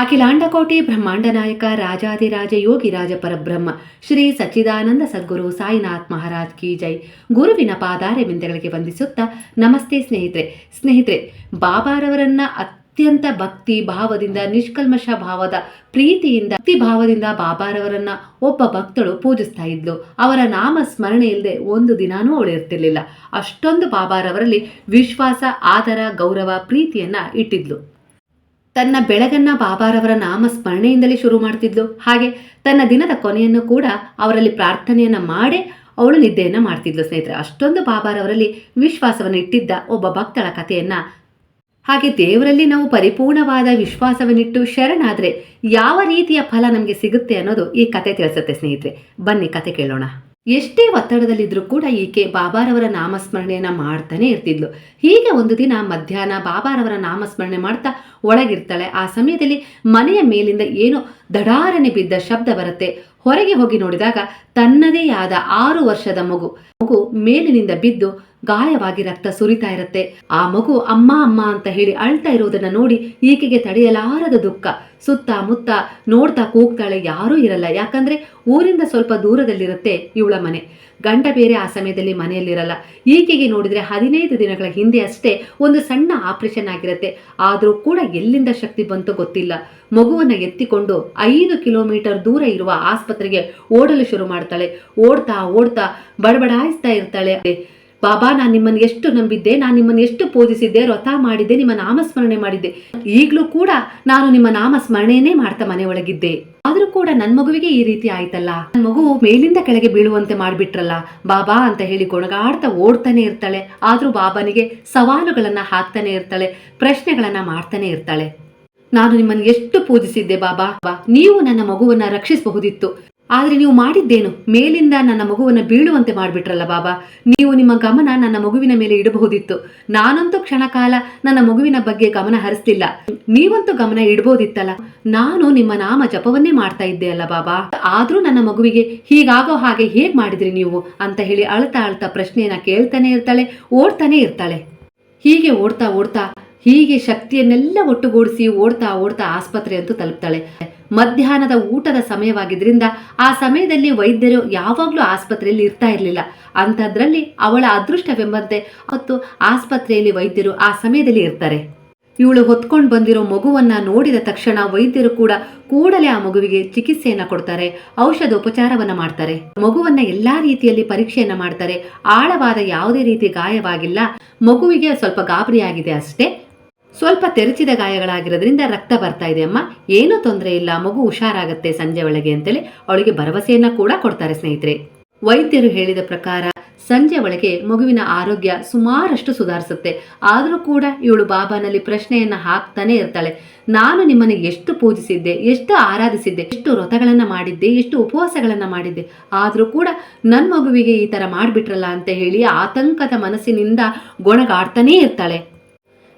ಅಖಿಲಾಂಡಕೋಟಿ ಬ್ರಹ್ಮಾಂಡ ನಾಯಕ ರಾಜಾದಿರಾಜ ಯೋಗಿ ರಾಜ ಪರಬ್ರಹ್ಮ, ಶ್ರೀ ಸಚ್ಚಿದಾನಂದ ಸದ್ಗುರು ಸಾಯಿನಾಥ್ ಮಹಾರಾಜ್ ಕಿ ಜೈ. ಗುರುವಿನ ಪಾದಾರೆ ಬಿಂದಗಳಿಗೆ ವಂದಿಸುತ್ತಾ ನಮಸ್ತೆ ಸ್ನೇಹಿತರೆ. ಸ್ನೇಹಿತರೆ, ಬಾಬಾರವರನ್ನ ಅತ್ಯಂತ ಭಕ್ತಿ ಭಾವದಿಂದ ನಿಷ್ಕಲ್ಮಶ ಭಾವದ ಪ್ರೀತಿಯಿಂದ, ಭಕ್ತಿ ಭಾವದಿಂದ ಬಾಬಾರವರನ್ನ ಒಬ್ಬ ಭಕ್ತಳು ಪೂಜಿಸ್ತಾ ಇದ್ಲು. ಅವರ ನಾಮ ಸ್ಮರಣೆ ಇಲ್ಲದೆ ಒಂದು ದಿನಾನೂ ಅವಳು ಇರ್ತಿರ್ಲಿಲ್ಲ ಅಷ್ಟೊಂದು ಬಾಬಾರವರಲ್ಲಿ ವಿಶ್ವಾಸ, ಆದರ, ಗೌರವ, ಪ್ರೀತಿಯನ್ನ ಇಟ್ಟಿದ್ಲು. ತನ್ನ ಬೆಳಗನ್ನ ಬಾಬಾರವರ ನಾಮ ಸ್ಮರಣೆಯಿಂದಲೇ ಶುರು ಮಾಡ್ತಿದ್ಲು. ಹಾಗೆ ತನ್ನ ದಿನದ ಕೊನೆಯನ್ನು ಕೂಡ ಅವರಲ್ಲಿ ಪ್ರಾರ್ಥನೆಯನ್ನ ಮಾಡೇ ಅವಳು ನಿದ್ದೆಯನ್ನು ಮಾಡ್ತಿದ್ಲು ಸ್ನೇಹಿತರೆ. ಅಷ್ಟೊಂದು ಬಾಬಾರವರಲ್ಲಿ ವಿಶ್ವಾಸವನ್ನು ಇಟ್ಟಿದ್ದ ಒಬ್ಬ ಭಕ್ತಳ ಕಥೆಯನ್ನ. ಹಾಗೆ ದೇವರಲ್ಲಿ ನಾವು ಪರಿಪೂರ್ಣವಾದ ವಿಶ್ವಾಸವನ್ನಿಟ್ಟು ಶರಣಾದ್ರೆ ಯಾವ ರೀತಿಯ ಫಲ ನಮಗೆ ಸಿಗುತ್ತೆ ಅನ್ನೋದು ಈ ಕತೆ ತಿಳಿಸುತ್ತೆ ಸ್ನೇಹಿತರೆ. ಬನ್ನಿ ಕತೆ ಕೇಳೋಣ. ಎಷ್ಟೇ ಒತ್ತಡದಲ್ಲಿದ್ದರೂ ಕೂಡ ಈಕೆ ಬಾಬಾರವರ ನಾಮಸ್ಮರಣೆಯನ್ನು ಮಾಡ್ತಾನೆ ಇರ್ತಿದ್ಲು. ಹೀಗೆ ಒಂದು ದಿನ ಮಧ್ಯಾಹ್ನ ಬಾಬಾರವರ ನಾಮಸ್ಮರಣೆ ಮಾಡ್ತಾ ಒಳಗಿರ್ತಾಳೆ. ಆ ಸಮಯದಲ್ಲಿ ಮನೆಯ ಮೇಲಿಂದ ಏನೋ ದಡಾರನೆ ಬಿದ್ದ ಶಬ್ದ ಬರುತ್ತೆ. ಹೊರಗೆ ಹೋಗಿ ನೋಡಿದಾಗ ತನ್ನದೇ ಆದ ಆರು ವರ್ಷದ ಮಗು ಮಗು ಮೇಲಿನಿಂದ ಬಿದ್ದು ಗಾಯವಾಗಿ ರಕ್ತ ಸುರಿತಾ ಇರುತ್ತೆ. ಆ ಮಗು ಅಮ್ಮ ಅಮ್ಮ ಅಂತ ಹೇಳಿ ಅಳ್ತಾ ಇರೋದನ್ನ ನೋಡಿ ಈಕೆಗೆ ತಡೆಯಲಾರದ ದುಃಖ. ಸುತ್ತ ಮುತ್ತ ನೋಡ್ತಾ ಕೂಗ್ತಾಳೆ, ಯಾರೂ ಇರಲ್ಲ. ಯಾಕಂದ್ರೆ ಊರಿಂದ ಸ್ವಲ್ಪ ದೂರದಲ್ಲಿರುತ್ತೆ ಇವಳ ಮನೆ. ಗಂಡ ಬೇರೆ ಆ ಸಮಯದಲ್ಲಿ ಮನೆಯಲ್ಲಿರಲ್ಲ. ಈಕೆಗೆ ನೋಡಿದ್ರೆ ಹದಿನೈದು ದಿನಗಳ ಹಿಂದೆ ಅಷ್ಟೇ ಒಂದು ಸಣ್ಣ ಆಪರೇಷನ್ ಆಗಿರುತ್ತೆ. ಆದರೂ ಕೂಡ ಎಲ್ಲಿಂದ ಶಕ್ತಿ ಬಂತು ಗೊತ್ತಿಲ್ಲ. ಮಗುವನ್ನ ಎತ್ತಿಕೊಂಡು ಐದು ಕಿಲೋಮೀಟರ್ ದೂರ ಇರುವ ಆಸ್ಪತ್ರೆಗೆ ಓಡಲು ಶುರು ಮಾಡ್ತಾಳೆ. ಓಡ್ತಾ ಓಡ್ತಾ ಬಡಬಡಾಯಿಸ್ತಾ ಇರ್ತಾಳೆ. ಬಾಬಾ, ನಾನು ನಿಮ್ಮನ್ನು ಎಷ್ಟು ನಂಬಿದ್ದೆ, ನಾನು ನಿಮ್ಮನ್ನು ಎಷ್ಟು ಪೂಜಿಸಿದ್ದೆ, ವ್ರತ ಮಾಡಿದ್ದೆ, ನಿಮ್ಮ ನಾಮಸ್ಮರಣೆ ಮಾಡಿದ್ದೆ. ಈಗಲೂ ಕೂಡ ನಾನು ನಿಮ್ಮ ನಾಮಸ್ಮರಣೆಯೇ ಮಾಡ್ತಾ ಮನೆ ಒಳಗಿದ್ದೆ ಆದರೂ ಕೂಡ ನನ್ನ ಮಗುವಿಗೆ ಈ ರೀತಿ ಆಯ್ತಲ್ಲ? ನನ್ನ ಮಗು ಮೇಲಿಂದ ಕೆಳಗೆ ಬೀಳುವಂತೆ ಮಾಡಿಬಿಟ್ರಲ್ಲ? ಬಾಬಾ ಅಂತ ಹೇಳಿ ಗೊಣಗಾಡ್ತಾ ಓಡ್ತಾನೆ ಇರ್ತಾಳೆ. ಆದರೂ ಬಾಬಾನಿಗೆ ಸವಾಲುಗಳನ್ನ ಹಾಕ್ತಾನೆ ಇರ್ತಾಳೆ, ಪ್ರಶ್ನೆಗಳನ್ನ ಮಾಡ್ತಾನೆ ಇರ್ತಾಳೆ. ನಾನು ನಿಮ್ಮನ್ನು ಎಷ್ಟು ಪೂಜಿಸಿದ್ದೆ, ಬಾಬಾ? ನೀವು ನನ್ನ ಮಗುವನ್ನ ರಕ್ಷಿಸಬಹುದಿತ್ತು. ಆದ್ರೆ ನೀವು ಮಾಡಿದ್ದೇನು? ಮೇಲಿಂದ ನನ್ನ ಮಗುವನ್ನ ಬೀಳುವಂತೆ ಮಾಡಿಬಿಟ್ರಲ್ಲ ಬಾಬಾ. ನೀವು ನಿಮ್ಮ ಗಮನ ನನ್ನ ಮಗುವಿನ ಮೇಲೆ ಇಡಬಹುದಿತ್ತು. ನಾನಂತೂ ಕ್ಷಣಕಾಲ ನನ್ನ ಮಗುವಿನ ಬಗ್ಗೆ ಗಮನ ಹರಿಸ್ತಿಲ್ಲ ನೀವಂತೂ ಗಮನ ಇಡಬಹುದಿತ್ತಲ್ಲ ನಾನು ನಿಮ್ಮ ನಾಮ ಜಪವನ್ನೇ ಮಾಡ್ತಾ ಇದ್ದೆ ಅಲ್ಲ ಬಾಬಾ. ಆದರೂ ನನ್ನ ಮಗುವಿಗೆ ಹೀಗಾಗೋ ಹಾಗೆ ಹೇಗೆ ಮಾಡಿದ್ರಿ ನೀವು? ಅಂತ ಹೇಳಿ ಅಳ್ತಾ ಅಳ್ತಾ ಪ್ರಶ್ನೆಯನ್ನ ಕೇಳ್ತಾನೆ ಇರ್ತಾಳೆ, ಓಡ್ತಾನೆ ಇರ್ತಾಳೆ. ಹೀಗೆ ಓಡ್ತಾ ಓಡ್ತಾ ಹೀಗೆ ಶಕ್ತಿಯನ್ನೆಲ್ಲ ಒಟ್ಟುಗೂಡಿಸಿ ಓಡ್ತಾ ಓಡ್ತಾ ಆಸ್ಪತ್ರೆ ಅಂತೂ ತಲುಪ್ತಾಳೆ. ಮಧ್ಯಾಹ್ನದ ಊಟದ ಸಮಯವಾಗಿದ್ದರಿಂದ ಆ ಸಮಯದಲ್ಲಿ ವೈದ್ಯರು ಯಾವಾಗಲೂ ಆಸ್ಪತ್ರೆಯಲ್ಲಿ ಇರ್ತಾ ಇರಲಿಲ್ಲ. ಅಂಥದ್ರಲ್ಲಿ ಅವಳ ಅದೃಷ್ಟವೆಂಬಂತೆ ಮತ್ತು ಆಸ್ಪತ್ರೆಯಲ್ಲಿ ವೈದ್ಯರು ಆ ಸಮಯದಲ್ಲಿ ಇರ್ತಾರೆ. ಇವಳು ಹೊತ್ಕೊಂಡು ಬಂದಿರೋ ಮಗುವನ್ನ ನೋಡಿದ ತಕ್ಷಣ ವೈದ್ಯರು ಕೂಡ ಕೂಡಲೇ ಆ ಮಗುವಿಗೆ ಚಿಕಿತ್ಸೆಯನ್ನ ಕೊಡ್ತಾರೆ ಔಷಧ ಉಪಚಾರವನ್ನ ಮಾಡ್ತಾರೆ. ಮಗುವನ್ನ ಎಲ್ಲಾ ರೀತಿಯಲ್ಲಿ ಪರೀಕ್ಷೆಯನ್ನ ಮಾಡ್ತಾರೆ. ಆಳವಾದ ಯಾವುದೇ ರೀತಿ ಗಾಯವಾಗಿಲ್ಲ. ಮಗುವಿಗೆ ಸ್ವಲ್ಪ ಗಾಬರಿಯಾಗಿದೆ ಅಷ್ಟೇ. ಸ್ವಲ್ಪ ತೆರೆಚಿದ ಗಾಯಗಳಾಗಿರೋದ್ರಿಂದ ರಕ್ತ ಬರ್ತಾ ಇದೆ ಅಮ್ಮ. ಏನೂ ತೊಂದರೆ ಇಲ್ಲ. ಮಗು ಹುಷಾರಾಗತ್ತೆ ಸಂಜೆ ಒಳಗೆ ಅಂತೇಳಿ ಅವಳಿಗೆ ಭರವಸೆಯನ್ನ ಕೂಡ ಕೊಡ್ತಾರೆ ಸ್ನೇಹಿತರೆ. ವೈದ್ಯರು ಹೇಳಿದ ಪ್ರಕಾರ ಸಂಜೆ ಒಳಗೆ ಮಗುವಿನ ಆರೋಗ್ಯ ಸುಮಾರಷ್ಟು ಸುಧಾರಿಸುತ್ತೆ. ಆದರೂ ಕೂಡ ಇವಳು ಬಾಬಾನಲ್ಲಿ ಪ್ರಶ್ನೆಯನ್ನ ಹಾಕ್ತಾನೆ ಇರ್ತಾಳೆ. ನಾನು ನಿಮ್ಮನ್ನು ಎಷ್ಟು ಪೂಜಿಸಿದ್ದೆ, ಎಷ್ಟು ಆರಾಧಿಸಿದ್ದೆ, ಎಷ್ಟು ವ್ರತಗಳನ್ನು ಮಾಡಿದ್ದೆ, ಎಷ್ಟು ಉಪವಾಸಗಳನ್ನ ಮಾಡಿದ್ದೆ. ಆದರೂ ಕೂಡ ನನ್ನ ಮಗುವಿಗೆ ಈ ತರ ಮಾಡಿಬಿಟ್ರಲ್ಲ ಅಂತ ಹೇಳಿ ಆತಂಕದ ಮನಸ್ಸಿನಿಂದ ಗೊಣಗಾಡ್ತಾನೇ ಇರ್ತಾಳೆ.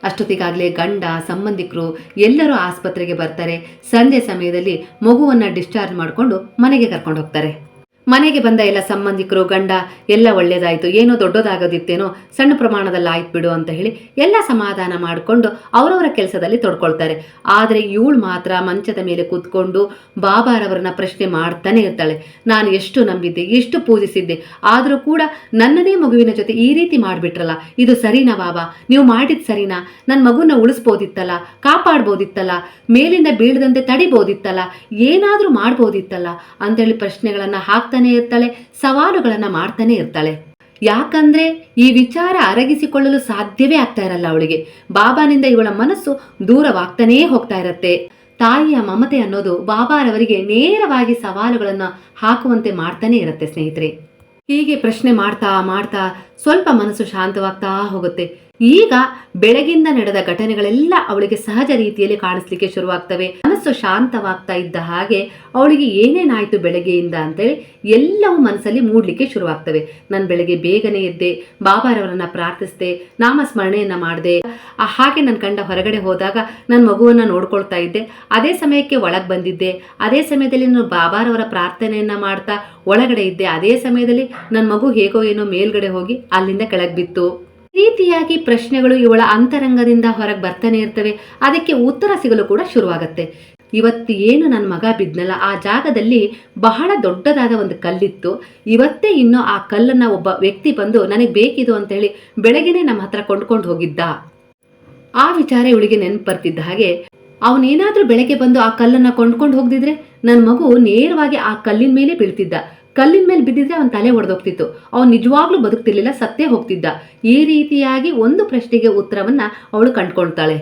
ಅಷ್ಟೊತ್ತಿಗಾಗಲೇ ಗಂಡ ಸಂಬಂಧಿಕರು ಎಲ್ಲರೂ ಆಸ್ಪತ್ರೆಗೆ ಬರ್ತಾರೆ. ಸಂಜೆ ಸಮಯದಲ್ಲಿ ಮಗುವನ್ನು ಡಿಸ್ಚಾರ್ಜ್ ಮಾಡಿಕೊಂಡು ಮನೆಗೆ ಕರ್ಕೊಂಡು ಹೋಗ್ತಾರೆ. ಮನೆಗೆ ಬಂದ ಎಲ್ಲ ಸಂಬಂಧಿಕರು, ಗಂಡ, ಎಲ್ಲ ಒಳ್ಳೇದಾಯ್ತು, ಏನೋ ದೊಡ್ಡದಾಗೋದಿತ್ತೇನೋ, ಸಣ್ಣ ಪ್ರಮಾಣದಲ್ಲಿ ಆಯ್ತು ಬಿಡು ಅಂತ ಹೇಳಿ ಎಲ್ಲ ಸಮಾಧಾನ ಮಾಡಿಕೊಂಡು ಅವರವರ ಕೆಲಸದಲ್ಲಿ ತೊಡ್ಕೊಳ್ತಾರೆ. ಆದರೆ ಇವಳು ಮಾತ್ರ ಮಂಚದ ಮೇಲೆ ಕೂತ್ಕೊಂಡು ಬಾಬಾರವರನ್ನ ಪ್ರಶ್ನೆ ಮಾಡ್ತಾನೆ ಇರ್ತಾಳೆ. ನಾನು ಎಷ್ಟು ನಂಬಿದ್ದೆ, ಎಷ್ಟು ಪೂಜಿಸಿದ್ದೆ, ಆದರೂ ಕೂಡ ನನ್ನದೇ ಮಗುವಿನ ಜೊತೆ ಈ ರೀತಿ ಮಾಡಿಬಿಟ್ರಲ್ಲ, ಇದು ಸರಿನಾ ಬಾಬಾ? ನೀವು ಮಾಡಿದ್ ಸರಿನಾ? ನನ್ನ ಮಗುನ ಉಳಿಸ್ಬೋದಿತ್ತಲ್ಲ, ಕಾಪಾಡ್ಬೋದಿತ್ತಲ್ಲ, ಮೇಲಿಂದ ಬೀಳದಂತೆ ತಡಿಬೋದಿತ್ತಲ್ಲ, ಏನಾದರೂ ಮಾಡ್ಬೋದಿತ್ತಲ್ಲ ಅಂತೇಳಿ ಪ್ರಶ್ನೆಗಳನ್ನ ಹಾಕ್ತಾನೆ ಇರ್ತಾಳೆ, ಸವಾಲುಗಳನ್ನ ಮಾಡ್ತಾನೆ ಇರ್ತಾಳೆ. ಯಾಕಂದ್ರೆ ಈ ವಿಚಾರ ಅರಗಿಸಿಕೊಳ್ಳಲು ಸಾಧ್ಯವೇ ಆಗ್ತಾ ಇರಲ್ಲ ಅವಳಿಗೆ. ಬಾಬಾನಿಂದ ಇವಳ ಮನಸ್ಸು ದೂರವಾಗ್ತಾನೇ ಹೋಗ್ತಾ ಇರತ್ತೆ. ತಾಯಿಯ ಮಮತೆ ಅನ್ನೋದು ಬಾಬಾರವರಿಗೆ ನೇರವಾಗಿ ಸವಾಲುಗಳನ್ನು ಹಾಕುವಂತೆ ಮಾಡ್ತಾನೆ ಇರುತ್ತೆ ಸ್ನೇಹಿತರೆ. ಹೀಗೆ ಪ್ರಶ್ನೆ ಮಾಡ್ತಾ ಮಾಡ್ತಾ ಸ್ವಲ್ಪ ಮನಸ್ಸು ಶಾಂತವಾಗ್ತಾ ಹೋಗುತ್ತೆ. ಈಗ ಬೆಳಗಿಂದ ನಡೆದ ಘಟನೆಗಳೆಲ್ಲ ಅವಳಿಗೆ ಸಹಜ ರೀತಿಯಲ್ಲಿ ಕಾಣಿಸ್ಲಿಕ್ಕೆ ಶುರುವಾಗ್ತವೆ. ಮನಸ್ಸು ಶಾಂತವಾಗ್ತಾ ಇದ್ದ ಹಾಗೆ ಅವಳಿಗೆ ಏನೇನಾಯ್ತು ಬೆಳಗ್ಗೆಯಿಂದ ಅಂತೇಳಿ ಎಲ್ಲವೂ ಮನಸ್ಸಲ್ಲಿ ಮೂಡ್ಲಿಕ್ಕೆ ಶುರುವಾಗ್ತವೆ. ನಾನು ಬೆಳಗ್ಗೆ ಬೇಗನೆ ಎದ್ದೆ, ಬಾಬಾರವರನ್ನ ಪ್ರಾರ್ಥಿಸಿದೆ, ನಾಮಸ್ಮರಣೆಯನ್ನ ಮಾಡಿದೆ. ಹಾಗೆ ನನ್ನ ಕಂಡ ಹೊರಗಡೆ ಹೋದಾಗ ನನ್ನ ಮಗುವನ್ನ ನೋಡ್ಕೊಳ್ತಾ ಇದ್ದೆ. ಅದೇ ಸಮಯಕ್ಕೆ ಒಳಗೆ ಬಂದಿದ್ದೆ. ಅದೇ ಸಮಯದಲ್ಲಿ ನಾನು ಬಾಬಾರವರ ಪ್ರಾರ್ಥನೆಯನ್ನ ಮಾಡ್ತಾ ಒಳಗಡೆ ಇದ್ದೆ. ಅದೇ ಸಮಯದಲ್ಲಿ ನನ್ನ ಮಗು ಹೇಗೋ ಏನೋ ಮೇಲ್ಗಡೆ ಹೋಗಿ ಅಲ್ಲಿಂದ ಕೆಳಗೆ ಬಿತ್ತು. ರೀತಿಯಾಗಿ ಪ್ರಶ್ನೆಗಳು ಇವಳ ಅಂತರಂಗದಿಂದ ಹೊರಗೆ ಬರ್ತಾನೆ ಇರ್ತವೆ. ಅದಕ್ಕೆ ಉತ್ತರ ಸಿಗಲು ಕೂಡ ಶುರುವಾಗತ್ತೆ. ಇವತ್ತು ಏನು ನನ್ನ ಮಗ ಬಿದ್ನಲ್ಲ? ಆ ಜಾಗದಲ್ಲಿ ಬಹಳ ದೊಡ್ಡದಾದ ಒಂದು ಕಲ್ಲಿತ್ತು. ಇವತ್ತೇ ಇನ್ನು ಆ ಕಲ್ಲನ್ನು ಒಬ್ಬ ವ್ಯಕ್ತಿ ಬಂದು ನನಗೆ ಬೇಕಿದು ಅಂತ ಹೇಳಿ ಬೆಳಗ್ಗೆನೆ ನಮ್ಮ ಹತ್ರ ಕೊಂಡ್ಕೊಂಡು ಹೋಗಿದ್ದ. ಆ ವಿಚಾರ ಇವಳಿಗೆ ನೆನಪು ಬರ್ತಿದ್ದ ಹಾಗೆ ಅವನೇನಾದ್ರೂ ಬೆಳಗ್ಗೆ ಬಂದು ಆ ಕಲ್ಲನ್ನ ಕೊಂಡ್ಕೊಂಡು ಹೋಗ್ದಿದ್ರೆ ನನ್ನ ಮಗು ನೇರವಾಗಿ ಆ ಕಲ್ಲಿನ ಮೇಲೆ ಬೀಳ್ತಿದ್ದ. ಕಲ್ಲಿನ ಮೇಲೆ ಬಿದ್ದಿದ್ರೆ ಅವನ ತಲೆ ಒಡೆದೋಗ್ತಿತ್ತು. ಅವನು ನಿಜವಾಗ್ಲೂ ಬದುಕ್ತಿರ್ಲಿಲ್ಲ, ಸತ್ತೇ ಹೋಗ್ತಿದ್ದ. ಈ ರೀತಿಯಾಗಿ ಒಂದು ಪ್ರಶ್ನೆಗೆ ಉತ್ತರವನ್ನ ಅವಳು ಕಂಡ್ಕೊಳ್ತಾಳೆ.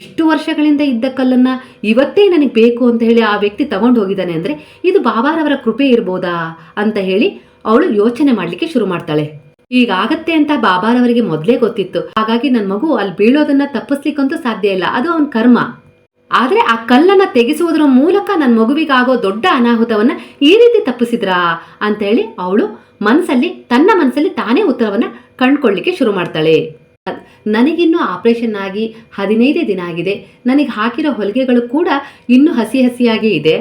ಇಷ್ಟು ವರ್ಷಗಳಿಂದ ಇದ್ದ ಕಲ್ಲನ್ನ ಇವತ್ತೇ ನನಗೆ ಬೇಕು ಅಂತ ಹೇಳಿ ಆ ವ್ಯಕ್ತಿ ತಗೊಂಡು ಹೋಗಿದ್ದಾನೆ ಅಂದ್ರೆ ಇದು ಬಾಬಾರವರ ಕೃಪೆ ಇರ್ಬೋದಾ ಅಂತ ಹೇಳಿ ಅವಳು ಯೋಚನೆ ಮಾಡ್ಲಿಕ್ಕೆ ಶುರು ಮಾಡ್ತಾಳೆ. ಈಗಾಗತ್ತೆ ಅಂತ ಬಾಬಾರವರಿಗೆ ಮೊದಲೇ ಗೊತ್ತಿತ್ತು. ಹಾಗಾಗಿ ನನ್ನ ಮಗು ಅಲ್ಲಿ ಬೀಳೋದನ್ನ ತಪ್ಪಿಸ್ಲಿಕ್ಕಂತೂ ಸಾಧ್ಯ ಇಲ್ಲ. ಅದು ಅವನ ಕರ್ಮ. ಆದ್ರೆ ಆ ಕಲ್ಲನ್ನ ತೆಗೆಸುವುದರ ಮೂಲಕ ನನ್ನ ಮಗುವಿಗಾಗೋ ದೊಡ್ಡ ಅನಾಹುತವನ್ನ ಈ ರೀತಿ ತಪ್ಪಿಸಿದ್ರಾ ಅಂತ ಹೇಳಿ ಅವಳು ಮನಸ್ಸಲ್ಲಿ ತನ್ನ ಮನಸ್ಸಲ್ಲಿ ತಾನೇ ಉತ್ತರವನ್ನ ಕಂಡುಕೊಳ್ಳಿಕ್ಕೆ ಶುರು ಮಾಡ್ತಾಳೆ. ನನಗಿನ್ನೂ ಆಪರೇಷನ್ ಆಗಿ ಹದಿನೈದೇ ದಿನ ಆಗಿದೆ. ನನಗೆ ಹಾಕಿರೋ ಹೊಲಿಗೆಗಳು ಕೂಡ ಇನ್ನೂ ಹಸಿ ಹಸಿಯಾಗಿ ಇದೆ.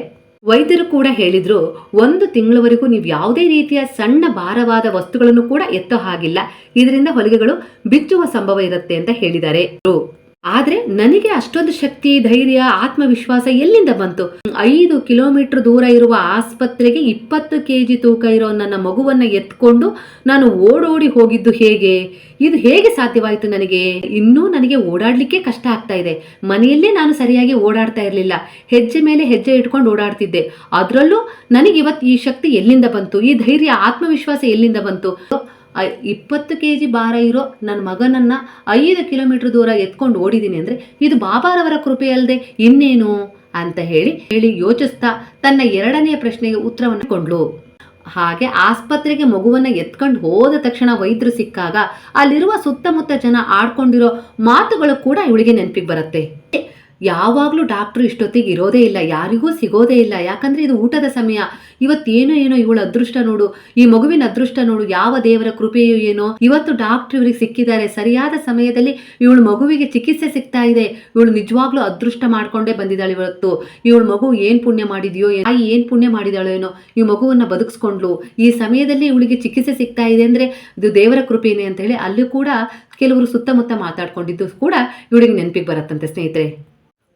ವೈದ್ಯರು ಕೂಡ ಹೇಳಿದ್ರು, ಒಂದು ತಿಂಗಳವರೆಗೂ ನೀವು ಯಾವುದೇ ರೀತಿಯ ಸಣ್ಣ ಭಾರವಾದ ವಸ್ತುಗಳನ್ನು ಕೂಡ ಎತ್ತೋ ಹಾಗಿಲ್ಲ. ಇದರಿಂದ ಹೊಲಿಗೆಗಳು ಬಿಚ್ಚುವ ಸಂಭವ ಇರುತ್ತೆ ಅಂತ ಹೇಳಿದ್ದಾರೆ. ಆದ್ರೆ ನನಗೆ ಅಷ್ಟೊಂದು ಶಕ್ತಿ, ಧೈರ್ಯ, ಆತ್ಮವಿಶ್ವಾಸ ಎಲ್ಲಿಂದ ಬಂತು? ಐದು ಕಿಲೋಮೀಟರ್ ದೂರ ಇರುವ ಆಸ್ಪತ್ರೆಗೆ ಇಪ್ಪತ್ತು ಕೆಜಿ ತೂಕ ಇರೋ ನನ್ನ ಮಗುವನ್ನ ಎತ್ಕೊಂಡು ನಾನು ಓಡೋಡಿ ಹೋಗಿದ್ದು ಹೇಗೆ? ಇದು ಹೇಗೆ ಸಾಧ್ಯವಾಯಿತು ನನಗೆ? ಇನ್ನೂ ನನಗೆ ಓಡಾಡ್ಲಿಕ್ಕೆ ಕಷ್ಟ ಆಗ್ತಾ ಇದೆ. ಮನೆಯಲ್ಲೇ ನಾನು ಸರಿಯಾಗಿ ಓಡಾಡ್ತಾ ಇರಲಿಲ್ಲ. ಹೆಜ್ಜೆ ಮೇಲೆ ಹೆಜ್ಜೆ ಇಟ್ಕೊಂಡು ಓಡಾಡ್ತಿದ್ದೆ. ಅದರಲ್ಲೂ ನನಗೆ ಇವತ್ತು ಈ ಶಕ್ತಿ ಎಲ್ಲಿಂದ ಬಂತು? ಈ ಧೈರ್ಯ, ಆತ್ಮವಿಶ್ವಾಸ ಎಲ್ಲಿಂದ ಬಂತು? ಇಪ್ಪತ್ತು ಕೆ ಜಿ ಭಾರ ಇರೋ ನನ್ನ ಮಗನನ್ನ ಐದು ಕಿಲೋಮೀಟರ್ ದೂರ ಎತ್ಕೊಂಡು ಓಡಿದ್ದೀನಿ ಅಂದರೆ ಇದು ಬಾಬಾರವರ ಕೃಪೆಯಲ್ಲದೆ ಇನ್ನೇನು? ಅಂತ ಹೇಳಿ ಹೇಳಿ ಯೋಚಿಸ್ತಾ ತನ್ನ ಎರಡನೆಯ ಪ್ರಶ್ನೆಗೆ ಉತ್ತರವನ್ನು ಕೊಂಡ್ಲು ಹಾಗೆ ಆಸ್ಪತ್ರೆಗೆ ಮಗುವನ್ನು ಎತ್ಕೊಂಡು ಹೋದ ತಕ್ಷಣ ವೈದ್ಯರು ಸಿಕ್ಕಾಗ ಅಲ್ಲಿರುವ ಸುತ್ತಮುತ್ತ ಜನ ಆಡ್ಕೊಂಡಿರೋ ಮಾತುಗಳು ಕೂಡ ಇವಳಿಗೆ ನೆನಪಿಗೆ ಬರುತ್ತೆ. ಯಾವಾಗಲೂ ಡಾಕ್ಟ್ರು ಇಷ್ಟೊತ್ತಿಗೆ ಇರೋದೇ ಇಲ್ಲ, ಯಾರಿಗೂ ಸಿಗೋದೇ ಇಲ್ಲ. ಯಾಕಂದ್ರೆ ಇದು ಊಟದ ಸಮಯ. ಇವತ್ತೇನೋ ಏನೋ ಇವಳ ಅದೃಷ್ಟ ನೋಡು, ಈ ಮಗುವಿನ ಅದೃಷ್ಟ ನೋಡು, ಯಾವ ದೇವರ ಕೃಪೆಯೋ ಏನೋ. ಇವತ್ತು ಡಾಕ್ಟ್ರು ಇವರಿಗೆ ಸಿಕ್ಕಿದ್ದಾರೆ. ಸರಿಯಾದ ಸಮಯದಲ್ಲಿ ಇವಳು ಮಗುವಿಗೆ ಚಿಕಿತ್ಸೆ ಸಿಗ್ತಾ ಇದೆ. ಇವಳು ನಿಜವಾಗ್ಲೂ ಅದೃಷ್ಟ ಮಾಡ್ಕೊಂಡೇ ಬಂದಿದ್ದಾಳೆ ಇವತ್ತು. ಇವಳು ಮಗು ಏನು ಪುಣ್ಯ ಮಾಡಿದೆಯೋ ತಾಯಿ ಏನು ಪುಣ್ಯ ಮಾಡಿದಾಳೋ ಏನೋ, ಈ ಮಗುವನ್ನು ಬದುಕಿಸ್ಕೊಂಡ್ಲು. ಈ ಸಮಯದಲ್ಲಿ ಇವಳಿಗೆ ಚಿಕಿತ್ಸೆ ಸಿಗ್ತಾ ಇದೆ ಅಂದರೆ ಇದು ದೇವರ ಕೃಪೆಯೇ ಅಂತ ಹೇಳಿ, ಅಲ್ಲೂ ಕೂಡ ಕೆಲವರು ಸುತ್ತಮುತ್ತ ಮಾತಾಡ್ಕೊಂಡಿದ್ದು ಕೂಡ ಇವಳಿಗೆ ನೆನಪಿಗೆ ಬರುತ್ತಂತೆ ಸ್ನೇಹಿತರೆ.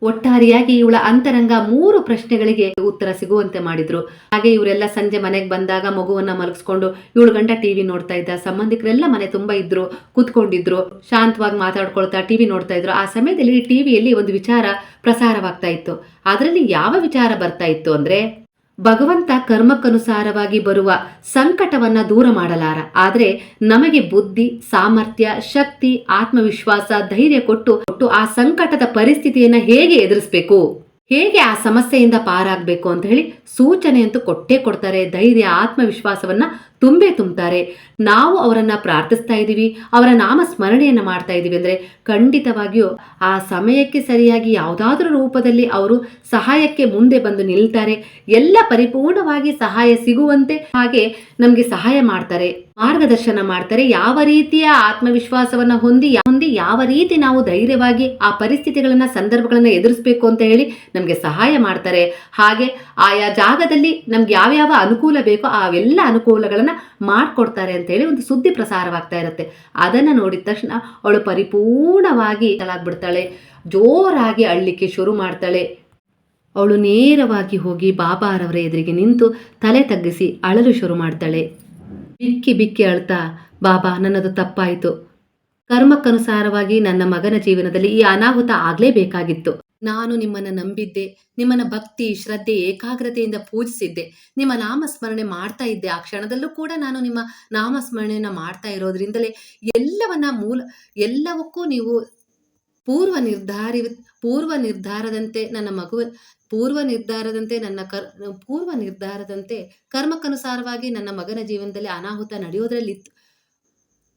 ಒಟ್ಟಾರೆಯಾಗಿ ಇವಳ ಅಂತರಂಗ ಮೂರು ಪ್ರಶ್ನೆಗಳಿಗೆ ಉತ್ತರ ಸಿಗುವಂತೆ ಮಾಡಿದ್ರು. ಹಾಗೆ ಇವರೆಲ್ಲ ಸಂಜೆ ಮನೆಗೆ ಬಂದಾಗ ಮಗುವನ್ನ ಮಲಗಿಸ್ಕೊಂಡು ಇವಳು ಗಂಟ ಟಿವಿ ನೋಡ್ತಾ ಇದ್ದ. ಸಂಬಂಧಿಕರೆಲ್ಲ ಮನೆ ತುಂಬಾ ಇದ್ರು, ಕೂತ್ಕೊಂಡಿದ್ರು, ಶಾಂತವಾಗಿ ಮಾತಾಡ್ಕೊಳ್ತಾ ಟಿವಿ ನೋಡ್ತಾ ಇದ್ರು. ಆ ಸಮಯದಲ್ಲಿ ಟಿವಿಯಲ್ಲಿ ಒಂದು ವಿಚಾರ ಪ್ರಸಾರವಾಗ್ತಾ ಇತ್ತು. ಅದರಲ್ಲಿ ಯಾವ ವಿಚಾರ ಬರ್ತಾ ಇತ್ತು ಅಂದ್ರೆ ಭಗವಂತ ಕರ್ಮಕ್ಕನುಸಾರವಾಗಿ ಬರುವ ಸಂಕಟವನ್ನ ದೂರ ಮಾಡಲಾರ. ಆದರೆ ನಮಗೆ ಬುದ್ಧಿ, ಸಾಮರ್ಥ್ಯ, ಶಕ್ತಿ, ಆತ್ಮವಿಶ್ವಾಸ, ಧೈರ್ಯ ಕೊಟ್ಟು ಕೊಟ್ಟು ಆ ಸಂಕಟದ ಪರಿಸ್ಥಿತಿಯನ್ನ ಹೇಗೆ ಎದುರಿಸಬೇಕು? ಹೇಗೆ ಆ ಸಮಸ್ಯೆಯಿಂದ ಪಾರಾಗಬೇಕು ಅಂತ ಹೇಳಿ ಸೂಚನೆಯಂತೂ ಕೊಟ್ಟೇ ಕೊಡ್ತಾರೆ. ಧೈರ್ಯ, ಆತ್ಮವಿಶ್ವಾಸವನ್ನ ತುಂಬೇ ತುಂಬ್ತಾರೆ. ನಾವು ಅವರನ್ನ ಪ್ರಾರ್ಥಿಸ್ತಾ ಇದ್ದೀವಿ, ಅವರ ನಾಮ ಸ್ಮರಣೆಯನ್ನು ಮಾಡ್ತಾ ಇದ್ದೀವಿ ಅಂದ್ರೆ ಖಂಡಿತವಾಗಿಯೂ ಆ ಸಮಯಕ್ಕೆ ಸರಿಯಾಗಿ ಯಾವುದಾದ್ರೂ ರೂಪದಲ್ಲಿ ಅವರು ಸಹಾಯಕ್ಕೆ ಮುಂದೆ ಬಂದು ನಿಲ್ತಾರೆ. ಎಲ್ಲ ಪರಿಪೂರ್ಣವಾಗಿ ಸಹಾಯ ಸಿಗುವಂತೆ ಹಾಗೆ ನಮಗೆ ಸಹಾಯ ಮಾಡ್ತಾರೆ, ಮಾರ್ಗದರ್ಶನ ಮಾಡ್ತಾರೆ. ಯಾವ ರೀತಿಯ ಆತ್ಮವಿಶ್ವಾಸವನ್ನ ಹೊಂದಿ ಹೊಂದಿ ಯಾವ ರೀತಿ ನಾವು ಧೈರ್ಯವಾಗಿ ಆ ಪರಿಸ್ಥಿತಿಗಳನ್ನ, ಸಂದರ್ಭಗಳನ್ನ ಎದುರಿಸಬೇಕು ಅಂತ ಹೇಳಿ ನಮಗೆ ಸಹಾಯ ಮಾಡ್ತಾರೆ. ಹಾಗೆ ಆಯಾ ಜಾಗದಲ್ಲಿ ನಮ್ಗೆ ಯಾವ್ಯಾವ ಅನುಕೂಲ ಬೇಕೋ ಅವೆಲ್ಲ ಅನುಕೂಲಗಳನ್ನ ಮಾಡ್ಕೊಡ್ತಾರೆ ಅಂತ ಹೇಳಿ ಒಂದು ಸುದ್ದಿ ಪ್ರಸಾರವಾಗ್ತಾ ಇರುತ್ತೆ. ಅದನ್ನ ನೋಡಿದ ತಕ್ಷಣ ಅವಳು ಪರಿಪೂರ್ಣವಾಗಿ ತಲಾಗ್ಬಿಡ್ತಾಳೆ ಜೋರಾಗಿ ಅಳ್ಲಿಕ್ಕೆ ಶುರು ಮಾಡ್ತಾಳೆ. ಅವಳು ನೇರವಾಗಿ ಹೋಗಿ ಬಾಬಾರವರ ಎದುರಿಗೆ ನಿಂತು ತಲೆ ತಗ್ಗಿಸಿ ಅಳಲು ಶುರು ಮಾಡ್ತಾಳೆ. ಬಿಕ್ಕಿ ಬಿಕ್ಕಿ ಅಳ್ತಾ, ಬಾಬಾ, ನನ್ನದು ತಪ್ಪಾಯಿತು. ಕರ್ಮಕ್ಕನುಸಾರವಾಗಿ ನನ್ನ ಮಗನ ಜೀವನದಲ್ಲಿ ಈ ಅನಾಹುತ ಆಗ್ಲೇಬೇಕಾಗಿತ್ತು. ನಾನು ನಿಮ್ಮನ್ನು ನಂಬಿದ್ದೆ, ನಿಮ್ಮನ್ನ ಭಕ್ತಿ, ಶ್ರದ್ಧೆ, ಏಕಾಗ್ರತೆಯಿಂದ ಪೂಜಿಸಿದ್ದೆ. ನಿಮ್ಮ ನಾಮಸ್ಮರಣೆ ಮಾಡ್ತಾ ಇದ್ದೆ. ಆ ಕ್ಷಣದಲ್ಲೂ ಕೂಡ ನಾನು ನಿಮ್ಮ ನಾಮಸ್ಮರಣೆಯನ್ನು ಮಾಡ್ತಾ ಇರೋದ್ರಿಂದಲೇ ಎಲ್ಲವನ್ನ ಮೂಲ, ಎಲ್ಲವಕ್ಕೂ ನೀವು ಪೂರ್ವ ನಿರ್ಧಾರಿ, ಪೂರ್ವ ನಿರ್ಧಾರದಂತೆ ನನ್ನ ಮಗು, ಪೂರ್ವ ನಿರ್ಧಾರದಂತೆ ನನ್ನ ಕರ್, ಪೂರ್ವ ನಿರ್ಧಾರದಂತೆ ಕರ್ಮಕ್ಕನುಸಾರವಾಗಿ ನನ್ನ ಮಗನ ಜೀವನದಲ್ಲಿ ಅನಾಹುತ ನಡೆಯೋದ್ರಲ್ಲಿ,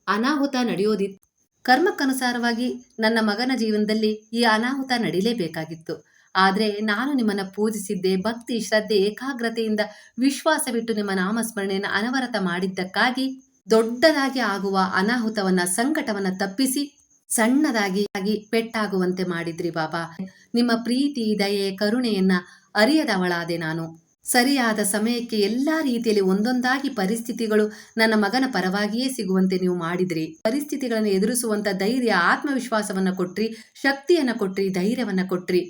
ಅನಾಹುತ ನಡೆಯೋದಿತ್ತು. ಕರ್ಮಕ್ಕನುಸಾರವಾಗಿ ನನ್ನ ಮಗನ ಜೀವನದಲ್ಲಿ ಈ ಅನಾಹುತ ನಡೀಲೇಬೇಕಾಗಿತ್ತು. ಆದರೆ ನಾನು ನಿಮ್ಮನ್ನ ಪೂಜಿಸಿದ್ದೆ, ಭಕ್ತಿ, ಶ್ರದ್ಧೆ, ಏಕಾಗ್ರತೆಯಿಂದ ವಿಶ್ವಾಸವಿಟ್ಟು ನಿಮ್ಮ ನಾಮಸ್ಮರಣೆಯನ್ನು ಅನವರತ ಮಾಡಿದ್ದಕ್ಕಾಗಿ ದೊಡ್ಡದಾಗಿ ಆಗುವ ಅನಾಹುತವನ್ನ, ಸಂಕಟವನ್ನ ತಪ್ಪಿಸಿ ಸಣ್ಣದಾಗಿ ಪೆಟ್ಟಾಗುವಂತೆ ಮಾಡಿದ್ರಿ ಬಾಬಾ. ನಿಮ್ಮ ಪ್ರೀತಿ, ದಯೆ, ಕರುಣೆಯನ್ನ ಅರಿಯದವಳಾದೆ ನಾನು. ಸರಿಯಾದ ಸಮಯಕ್ಕೆ ಎಲ್ಲಾ ರೀತಿಯಲ್ಲಿ ಒಂದೊಂದಾಗಿ ಪರಿಸ್ಥಿತಿಗಳು ನನ್ನ ಮಗನ ಪರವಾಗಿಯೇ ಸಿಗುವಂತೆ ನೀವು ಮಾಡಿದ್ರಿ. ಪರಿಸ್ಥಿತಿಗಳನ್ನು ಎದುರಿಸುವಂತ ಧೈರ್ಯ, ಆತ್ಮವಿಶ್ವಾಸವನ್ನ ಕೊಟ್ರಿ, ಶಕ್ತಿಯನ್ನ ಕೊಟ್ರಿ, ಧೈರ್ಯವನ್ನ ಕೊಟ್ರಿ.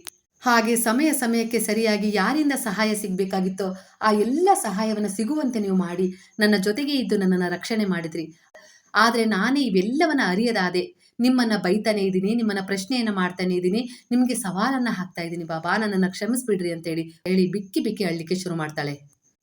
ಹಾಗೆ ಸಮಯ ಸಮಯಕ್ಕೆ ಸರಿಯಾಗಿ ಯಾರಿಂದ ಸಹಾಯ ಸಿಗಬೇಕಾಗಿತ್ತೋ ಆ ಎಲ್ಲ ಸಹಾಯವನ್ನು ಸಿಗುವಂತೆ ನೀವು ಮಾಡಿ. ನನ್ನ ಜೊತೆಗೆ ಇದ್ದು ನನ್ನನ್ನು ರಕ್ಷಣೆ ಮಾಡಿದ್ರಿ. ಆದರೆ ನಾನೇ ಇವೆಲ್ಲವನ್ನ ಅರಿಯದಾದೆ. ನಿಮ್ಮನ್ನ ಬೈತಾನೆ ಇದ್ದೀನಿ, ನಿಮ್ಮನ್ನ ಪ್ರಶ್ನೆಯನ್ನ ಮಾಡ್ತಾನೆ ಇದ್ದೀನಿ, ನಿಮಗೆ ಸವಾಲನ್ನ ಹಾಕ್ತಾ ಇದ್ದೀನಿ ಬಾಬಾ, ನನ್ನನ್ನು ಕ್ಷಮಿಸ್ಬಿಡ್ರಿ ಅಂತೇಳಿ ಹೇಳಿ ಬಿಕ್ಕಿ ಬಿಕ್ಕಿ ಅಳ್ಲಿಕ್ಕೆ ಶುರು ಮಾಡ್ತಾಳೆ.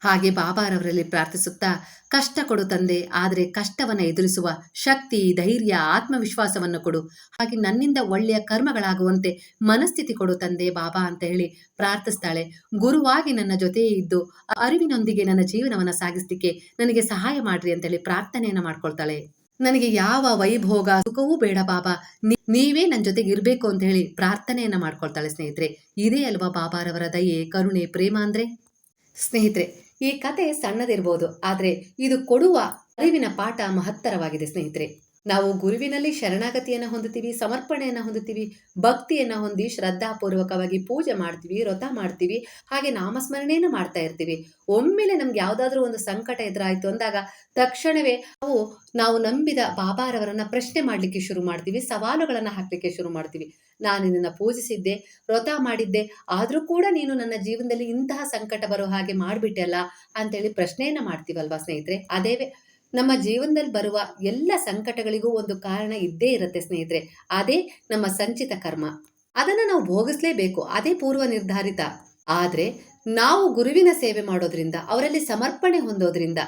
ಹಾಗೆ ಬಾಬಾರವರಲ್ಲಿ ಪ್ರಾರ್ಥಿಸುತ್ತಾ, ಕಷ್ಟ ಕೊಡು ತಂದೆ, ಆದರೆ ಕಷ್ಟವನ್ನು ಎದುರಿಸುವ ಶಕ್ತಿ, ಧೈರ್ಯ, ಆತ್ಮವಿಶ್ವಾಸವನ್ನು ಕೊಡು. ಹಾಗೆ ನನ್ನಿಂದ ಒಳ್ಳೆಯ ಕರ್ಮಗಳಾಗುವಂತೆ ಮನಸ್ಥಿತಿ ಕೊಡು ತಂದೆ ಬಾಬಾ ಅಂತ ಹೇಳಿ ಪ್ರಾರ್ಥಿಸ್ತಾಳೆ. ಗುರುವಾಗಿ ನನ್ನ ಜೊತೆಯೇ ಇದ್ದು, ಅರಿವಿನೊಂದಿಗೆ ನನ್ನ ಜೀವನವನ್ನು ಸಾಗಿಸ್ಲಿಕ್ಕೆ ನನಗೆ ಸಹಾಯ ಮಾಡ್ರಿ ಅಂತೇಳಿ ಪ್ರಾರ್ಥನೆಯನ್ನ ಮಾಡ್ಕೊಳ್ತಾಳೆ. ನನಗೆ ಯಾವ ವೈಭೋಗ, ಸುಖವೂ ಬೇಡ ಬಾಬಾ ನೀವೇ ನನ್ನ ಜೊತೆಗೆ ಇರಬೇಕು ಅಂತ ಹೇಳಿ ಪ್ರಾರ್ಥನೆಯನ್ನ ಮಾಡ್ಕೊಳ್ತಾಳೆ ಸ್ನೇಹಿತರೆ. ಇದೇ ಅಲ್ವಾ ಬಾಬಾರವರ ದಯೆ, ಕರುಣೆ, ಪ್ರೇಮ ಅಂದ್ರೆ? ಸ್ನೇಹಿತರೆ, ಈ ಕತೆ ಸಣ್ಣದಿರ್ಬೋದು, ಆದರೆ ಇದು ಕೊಡುವ ಅರಿವಿನ ಪಾಠ ಮಹತ್ತರವಾಗಿದೆ ಸ್ನೇಹಿತರೆ. ನಾವು ಗುರುವಿನಲ್ಲಿ ಶರಣಾಗತಿಯನ್ನು ಹೊಂದುತ್ತೀವಿ, ಸಮರ್ಪಣೆಯನ್ನು ಹೊಂದುತ್ತೀವಿ, ಭಕ್ತಿಯನ್ನು ಹೊಂದಿ ಶ್ರದ್ಧಾಪೂರ್ವಕವಾಗಿ ಪೂಜೆ ಮಾಡ್ತೀವಿ, ವ್ರತ ಮಾಡ್ತೀವಿ, ಹಾಗೆ ನಾಮಸ್ಮರಣೆಯನ್ನು ಮಾಡ್ತಾ ಇರ್ತೀವಿ. ಒಮ್ಮೆಲೆ ನಮ್ಗೆ ಯಾವುದಾದ್ರೂ ಒಂದು ಸಂಕಟ ಎದುರಾಯಿತು ಅಂದಾಗ ತಕ್ಷಣವೇ ನಾವು ನಾವು ನಂಬಿದ ಬಾಬಾರವರನ್ನ ಪ್ರಶ್ನೆ ಮಾಡಲಿಕ್ಕೆ ಶುರು ಮಾಡ್ತೀವಿ, ಸವಾಲುಗಳನ್ನು ಹಾಕಲಿಕ್ಕೆ ಶುರು ಮಾಡ್ತೀವಿ. ನಾನು ನಿನ್ನನ್ನು ಪೂಜಿಸಿದ್ದೆ, ವ್ರತ ಮಾಡಿದ್ದೆ, ಆದರೂ ಕೂಡ ನೀನು ನನ್ನ ಜೀವನದಲ್ಲಿ ಇಂತಹ ಸಂಕಟ ಬರೋ ಹಾಗೆ ಮಾಡಿಬಿಟ್ಟೆ ಅಲ್ಲ ಅಂತೇಳಿ ಪ್ರಶ್ನೆಯನ್ನ ಮಾಡ್ತೀವಲ್ವಾ ಸ್ನೇಹಿತರೆ? ಅದೇ ನಮ್ಮ ಜೀವನದಲ್ಲಿ ಬರುವ ಎಲ್ಲ ಸಂಕಟಗಳಿಗೂ ಒಂದು ಕಾರಣ ಇದ್ದೇ ಇರುತ್ತೆ ಸ್ನೇಹಿತರೆ. ಅದೇ ನಮ್ಮ ಸಂಚಿತ ಕರ್ಮ. ಅದನ್ನು ನಾವು ಭೋಗಿಸ್ಲೇಬೇಕು. ಅದೇ ಪೂರ್ವ ನಿರ್ಧಾರಿತ ಆದರೆ ನಾವು ಗುರುವಿನ ಸೇವೆ ಮಾಡೋದ್ರಿಂದ, ಅವರಲ್ಲಿ ಸಮರ್ಪಣೆ ಹೊಂದೋದ್ರಿಂದ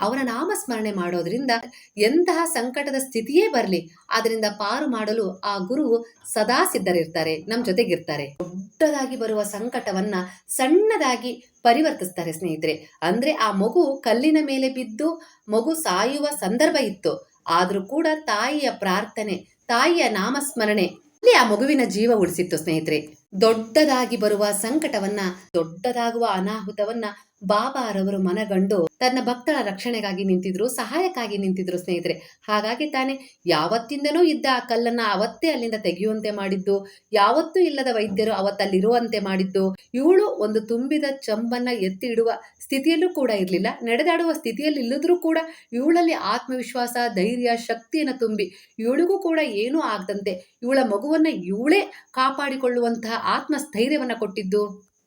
ಅವರ ನಾಮಸ್ಮರಣೆ ಮಾಡೋದ್ರಿಂದ ಎಂತಹ ಸಂಕಟದ ಸ್ಥಿತಿಯೇ ಬರಲಿ, ಅದರಿಂದ ಪಾರು ಮಾಡಲು ಆ ಗುರು ಸದಾ ಸಿದ್ಧರಿರ್ತಾರೆ ನಮ್ಮ ಜೊತೆಗಿರ್ತಾರೆ. ದೊಡ್ಡದಾಗಿ ಬರುವ ಸಂಕಟವನ್ನ ಸಣ್ಣದಾಗಿ ಪರಿವರ್ತಿಸ್ತಾರೆ ಸ್ನೇಹಿತರೆ. ಅಂದ್ರೆ ಆ ಮಗು ಕಲ್ಲಿನ ಮೇಲೆ ಬಿದ್ದು, ಮಗು ಸಾಯುವ ಸಂದರ್ಭ ಇತ್ತು. ಆದ್ರೂ ಕೂಡ ತಾಯಿಯ ಪ್ರಾರ್ಥನೆ, ತಾಯಿಯ ನಾಮಸ್ಮರಣೆ ಅಲ್ಲಿ ಆ ಮಗುವಿನ ಜೀವ ಉಳಿಸಿತ್ತು ಸ್ನೇಹಿತರೆ. ದೊಡ್ಡದಾಗಿ ಬರುವ ಸಂಕಟವನ್ನ ದೊಡ್ಡದಾಗುವ ಅನಾಹುತವನ್ನ ಬಾಬಾರವರು ಮನಗಂಡು ತನ್ನ ಭಕ್ತರ ರಕ್ಷಣೆಗಾಗಿ ನಿಂತಿದ್ರು, ಸಹಾಯಕ್ಕಾಗಿ ನಿಂತಿದ್ರು ಸ್ನೇಹಿತರೆ. ಹಾಗಾಗಿ ತಾನೆ ಯಾವತ್ತಿಂದನೂ ಇದ್ದ ಆ ಕಲ್ಲನ್ನ ಅವತ್ತೇ ಅಲ್ಲಿಂದ ತೆಗೆಯುವಂತೆ ಮಾಡಿದ್ದು, ಯಾವತ್ತೂ ಇಲ್ಲದ ವೈದ್ಯರು ಅವತ್ತಲ್ಲಿರುವಂತೆ ಮಾಡಿದ್ದು, ಇವಳು ಒಂದು ತುಂಬಿದ ಚಂಬನ್ನ ಎತ್ತಿ ಇಡುವ ಸ್ಥಿತಿಯಲ್ಲೂ ಕೂಡ ಇರಲಿಲ್ಲ. ನಡೆದಾಡುವ ಸ್ಥಿತಿಯಲ್ಲಿ ಇಲ್ಲದ್ರೂ ಕೂಡ ಇವಳಲ್ಲಿ ಆತ್ಮವಿಶ್ವಾಸ, ಧೈರ್ಯ, ಶಕ್ತಿಯನ್ನು ತುಂಬಿ ಇವಳಿಗೂ ಕೂಡ ಏನೂ ಆಗದಂತೆ ಇವಳ ಮಗುವನ್ನ ಇವಳೇ ಕಾಪಾಡಿಕೊಳ್ಳುವಂತಹ ಆತ್ಮಸ್ಥೈರ್ಯವನ್ನ ಕೊಟ್ಟಿದ್ದು.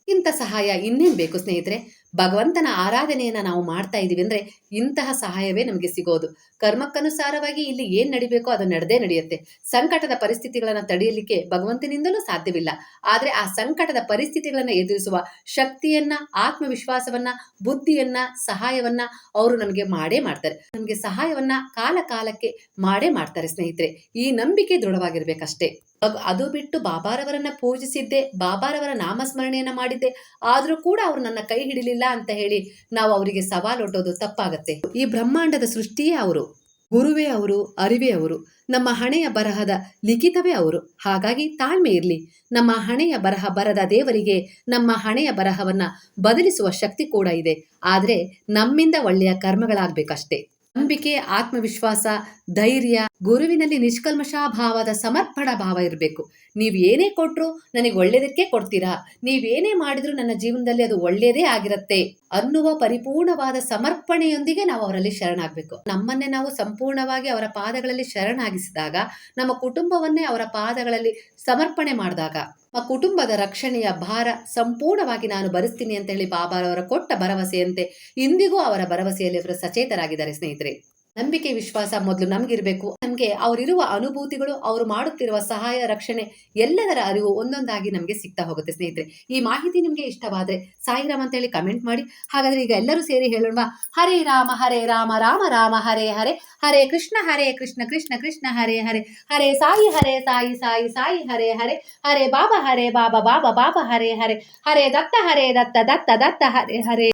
ಇಂಥ ಸಹಾಯ ಇನ್ನೇನು ಬೇಕು ಸ್ನೇಹಿತರೆ? ಭಗವಂತನ ಆರಾಧನೆಯನ್ನ ನಾವು ಮಾಡ್ತಾ ಇದೀವಿ ಅಂದ್ರೆ ಇಂತಹ ಸಹಾಯವೇ ನಮಗೆ ಸಿಗೋದು. ಕರ್ಮಕ್ಕನುಸಾರವಾಗಿ ಇಲ್ಲಿ ಏನ್ ನಡಿಬೇಕೋ ಅದು ನಡೆದೇ ನಡೆಯುತ್ತೆ. ಸಂಕಟದ ಪರಿಸ್ಥಿತಿಗಳನ್ನ ತಡೆಯಲಿಕ್ಕೆ ಭಗವಂತನಿಂದಲೂ ಸಾಧ್ಯವಿಲ್ಲ. ಆದ್ರೆ ಆ ಸಂಕಟದ ಪರಿಸ್ಥಿತಿಗಳನ್ನ ಎದುರಿಸುವ ಶಕ್ತಿಯನ್ನ, ಆತ್ಮವಿಶ್ವಾಸವನ್ನ, ಬುದ್ಧಿಯನ್ನ, ಸಹಾಯವನ್ನ ಅವರು ನಮಗೆ ಮಾಡೇ ಮಾಡ್ತಾರೆ. ನಮಗೆ ಸಹಾಯವನ್ನ ಕಾಲ ಕಾಲಕ್ಕೆ ಮಾಡೇ ಮಾಡ್ತಾರೆ ಸ್ನೇಹಿತರೆ. ಈ ನಂಬಿಕೆ ದೃಢವಾಗಿರ್ಬೇಕಷ್ಟೇ. ಅದು ಬಿಟ್ಟು ಬಾಬಾರವರನ್ನ ಪೂಜಿಸಿದ್ದೆ, ಬಾಬಾರವರ ನಾಮಸ್ಮರಣೆಯನ್ನ ಮಾಡಿದ್ದೆ, ಆದ್ರೂ ಕೂಡ ಅವರು ನನ್ನ ಕೈ ಹಿಡಿಲಿಲ್ಲ. ಅಂತ ಹೇಳಿ ನಾವು ಅವರಿಗೆ ಸವಾಲೊಡ್ಡೋದು ತಪ್ಪಾಗತ್ತೆ. ಈ ಬ್ರಹ್ಮಾಂಡದ ಸೃಷ್ಟಿಯೇ ಅವರು, ಗುರುವೇ ಅವರು, ಅರಿವೇ ಅವರು, ನಮ್ಮ ಹಣೆಯ ಬರಹದ ಲಿಖಿತವೇ ಅವರು. ಹಾಗಾಗಿ ತಾಳ್ಮೆ ಇರಲಿ. ನಮ್ಮ ಹಣೆಯ ಬರಹ ಬರದ ದೇವರಿಗೆ ನಮ್ಮ ಹಣೆಯ ಬರಹವನ್ನ ಬದಲಿಸುವ ಶಕ್ತಿ ಕೂಡ ಇದೆ. ಆದ್ರೆ ನಮ್ಮಿಂದ ಒಳ್ಳೆಯ ಕರ್ಮಗಳಾಗ್ಬೇಕಷ್ಟೇ. ನಂಬಿಕೆ, ಆತ್ಮವಿಶ್ವಾಸ, ಧೈರ್ಯ, ಗುರುವಿನಲ್ಲಿ ನಿಷ್ಕಲ್ಮಶ ಭಾವದ ಸಮರ್ಪಣ ಭಾವ ಇರಬೇಕು. ನೀವು ಏನೇ ಕೊಟ್ಟರು ನನಗೆ ಒಳ್ಳೆಯದಕ್ಕೆ ಕೊಡ್ತೀರಾ? ನೀವೇನೇ ಮಾಡಿದ್ರು ನನ್ನ ಜೀವನದಲ್ಲಿ ಅದು ಒಳ್ಳೇದೇ ಆಗಿರತ್ತೆ ಅನ್ನುವ ಪರಿಪೂರ್ಣವಾದ ಸಮರ್ಪಣೆಯೊಂದಿಗೆ ನಾವು ಅವರಲ್ಲಿ ಶರಣಾಗಬೇಕು. ನಮ್ಮನ್ನೇ ನಾವು ಸಂಪೂರ್ಣವಾಗಿ ಅವರ ಪಾದಗಳಲ್ಲಿ ಶರಣಾಗಿಸಿದಾಗ, ನಮ್ಮ ಕುಟುಂಬವನ್ನೇ ಅವರ ಪಾದಗಳಲ್ಲಿ ಸಮರ್ಪಣೆ ಮಾಡಿದಾಗ ಆ ಕುಟುಂಬದ ರಕ್ಷಣೆಯ ಭಾರ ಸಂಪೂರ್ಣವಾಗಿ ನಾನು ಭರಿಸ್ತೀನಿ ಅಂತ ಹೇಳಿ ಬಾಬಾರವರ ಕೊಟ್ಟ ಭರವಸೆಯಂತೆ ಇಂದಿಗೂ ಅವರ ಭರವಸೆಯಲ್ಲಿ ಅವರು ಸಚೇತರಾಗಿದ್ದಾರೆ ಸ್ನೇಹಿತರೆ. ನಂಬಿಕೆ ವಿಶ್ವಾಸ ಮೊದಲು ನಮಗಿರಬೇಕು. ನಮಗೆ ಅವರಿರುವ ಅನುಭೂತಿಗಳು, ಅವರು ಮಾಡುತ್ತಿರುವ ಸಹಾಯ, ರಕ್ಷಣೆ ಎಲ್ಲದರ ಅರಿವು ಒಂದೊಂದಾಗಿ ನಮಗೆ ಸಿಗ್ತಾ ಹೋಗುತ್ತೆ ಸ್ನೇಹಿತರೆ. ಈ ಮಾಹಿತಿ ನಿಮಗೆ ಇಷ್ಟವಾದ್ರೆ ಸಾಯಿರಾಮ್ ಅಂತ ಹೇಳಿ ಕಮೆಂಟ್ ಮಾಡಿ. ಹಾಗಾದ್ರೆ ಈಗ ಎಲ್ಲರೂ ಸೇರಿ ಹೇಳೋಣ ಹರೇ ರಾಮ ಹರೇ ರಾಮ ರಾಮ ರಾಮ, ಹರೇ ಹರೇ ಹರೇ ಕೃಷ್ಣ ಹರೇ ಕೃಷ್ಣ ಕೃಷ್ಣ ಕೃಷ್ಣ, ಹರೇ ಹರೇ ಹರೇ ಸಾಯಿ ಹರೇ ಸಾಯಿ ಸಾಯಿ ಸಾಯಿ, ಹರೇ ಹರೇ ಹರೇ ಬಾಬಾ ಹರೇ ಬಾಬಾ ಬಾಬಾ ಬಾಬಾ, ಹರೇ ಹರೇ ಹರೇ ದತ್ತ ಹರೇ ದತ್ತ ದತ್ತ ದತ್ತ, ಹರೇ ಹರೇ.